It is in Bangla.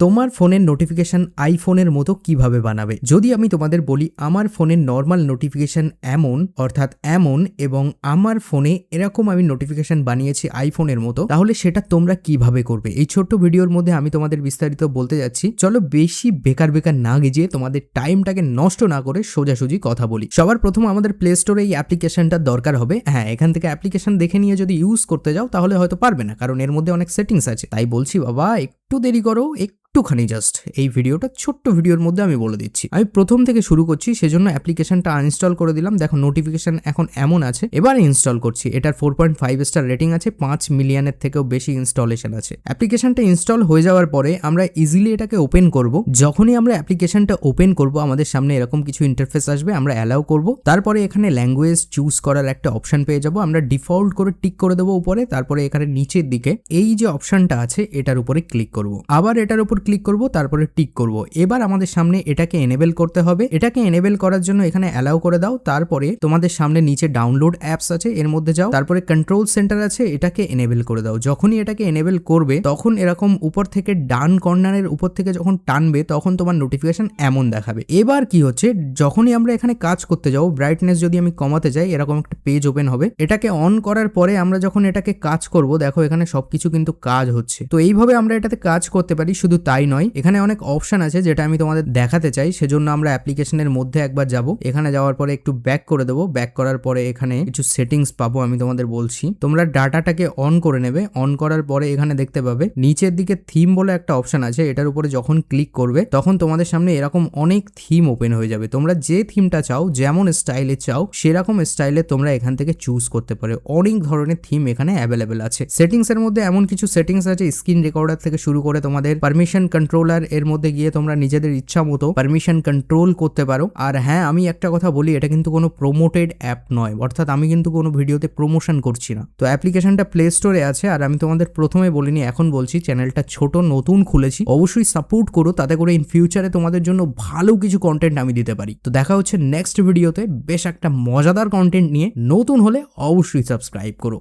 তোমার ফোনের নোটিফিকেশন আইফোনের মতো কীভাবে বানাবে? যদি আমি তোমাদের বলি, আমার ফোনের নর্মাল নোটিফিকেশান এমন, অর্থাৎ এমন এবং আমার ফোনে এরকম আমি নোটিফিকেশান বানিয়েছি আইফোনের মতো, তাহলে সেটা তোমরা কীভাবে করবে? এই ছোট্ট ভিডিওর মধ্যে আমি তোমাদের বিস্তারিত বলতে যাচ্ছি। চলো বেশি বেকার বেকার না গিয়ে তোমাদের টাইমটাকে নষ্ট না করে সোজাসুজি কথা বলি। সবার প্রথম আমাদের প্লে স্টোরে এই অ্যাপ্লিকেশনটা দরকার হবে। হ্যাঁ এখান থেকে অ্যাপ্লিকেশন দেখে নিয়ে যদি ইউজ করতে যাও, তাহলে হয়তো পারবে না, কারণ এর মধ্যে অনেক সেটিংস আছে। তাই বলছি, বাবা একটু দেরি করো, একটুখানি জাস্ট এই ভিডিওটা ছোট্ট ভিডিওর মধ্যে আমি বলে দিচ্ছি। আমি প্রথম থেকে শুরু করছি, সেজন্য অ্যাপ্লিকেশনটা আনইনস্টল করে দিলাম। দেখো নোটিফিকেশন এখন এমন আছে, এবার ইনস্টল করছি। এটার four point five star rating আছে, পাঁচ মিলিয়নের থেকেও বেশি ইনস্টলেশন আছে। অ্যাপ্লিকেশনটা ইনস্টল হয়ে যাওয়ার পরে আমরা ইজিলি এটাকে ওপেন করব। যখনই আমরা অ্যাপ্লিকেশনটা ওপেন করব, আমাদের সামনে এরকম কিছু ইন্টারফেস আসবে, আমরা অ্যালাউ করব। তারপরে এখানে ল্যাঙ্গুয়েজ চুজ করার একটা অপশন পেয়ে যাব। আমরা ডিফল্ট করে টিক করে দেবো উপরে, তারপরে এখানে নিচের দিকে এই যে অপশনটা আছে, এটার উপরে ক্লিক করব। আবার এটার উপর ক্লিক করব, তারপরে টিক করব। এবার আমাদের সামনে এটাকে এনেবেল করতে হবে। এটাকে এনেবেল করার জন্য এখানে অ্যালাউ করে দাও। তারপরে তোমাদের সামনে নিচে ডাউনলোড অ্যাপস আছে, এর মধ্যে যাও। তারপরে কন্ট্রোল সেন্টার আছে, এটাকে এনেবেল করে দাও। যখনই এটাকে এনেবেল করবে, তখন এরকম উপর থেকে ডান কর্নারের উপর থেকে যখন টানবে, তখন তোমার নোটিফিকেশন এমন দেখাবে। এবার কি হচ্ছে, যখনই আমরা এখানে কাজ করতে যাব ব্রাইটনেস যদি আমি কমাতে যাই, এরকম একটা পেজ ওপেন হবে। এটাকে অন করার পরে আমরা যখন এটাকে কাজ করব, দেখো এখানে সবকিছু কিন্তু কাজ হচ্ছে। তো এইভাবে আমরা এটাতে কাজ করতে পারি, শুধু তাই নয়। এখানে অনেক অপশন আছে যেটা আমি তোমাদের দেখাতে চাই, সেজন্য আমরা অ্যাপ্লিকেশনের মধ্যে একবার যাব। এখানে যাওয়ার পরে একটু ব্যাক করে দেবো। ব্যাক করার পরে এখানে কিছু সেটিংস পাবো আমি তোমাদের বলছি। তোমরা ডাটাটাকে অন করে নেবে। অন করার পরে এখানে দেখতে পাবে, নিচের দিকে থিম বলে একটা অপশন আছে, এটার উপরে যখন ক্লিক করবে, তখন তোমাদের সামনে এরকম অনেক থিম ওপেন হয়ে যাবে। তোমরা যে থিমটা চাও, যেমন স্টাইলে চাও, সেরকম স্টাইলে তোমরা এখান থেকে চুজ করতে পারো। অনেক ধরনের থিম এখানে অ্যাভেলেবেল আছে। সেটিংস এর মধ্যে এমন কিছু সেটিংস আছে স্ক্রিন রেকর্ডার থেকে শুরু করে তোমাদের পারমিশন কন্ট্রোলার এর মধ্যে গিয়ে তোমরা নিজেদের ইচ্ছা মতো পারমিশন কন্ট্রোল করতে পারো। আর হ্যাঁ আমি একটা কথা বলি, এটা কিন্তু কোনো প্রমোটেড অ্যাপ নয়, অর্থাৎ আমি কিন্তু কোনো ভিডিওতে প্রমোশন করছি না। তো অ্যাপ্লিকেশনটা প্লে স্টোরে আছে, আর আমি তোমাদের প্রথমে বলিনি, এখন বলছি চ্যানেলটা ছোট, নতুন খুলেছি। অবশ্যই সাপোর্ট করো, তাতে করে ইন ফিউচারে তোমাদের জন্য ভালো কিছু কন্টেন্ট আমি দিতে পারি। তো দেখা হচ্ছে নেক্সট ভিডিওতে বেশ একটা মজাদার কন্টেন্ট নিয়ে নতুন হলে অবশ্যই সাবস্ক্রাইব করো।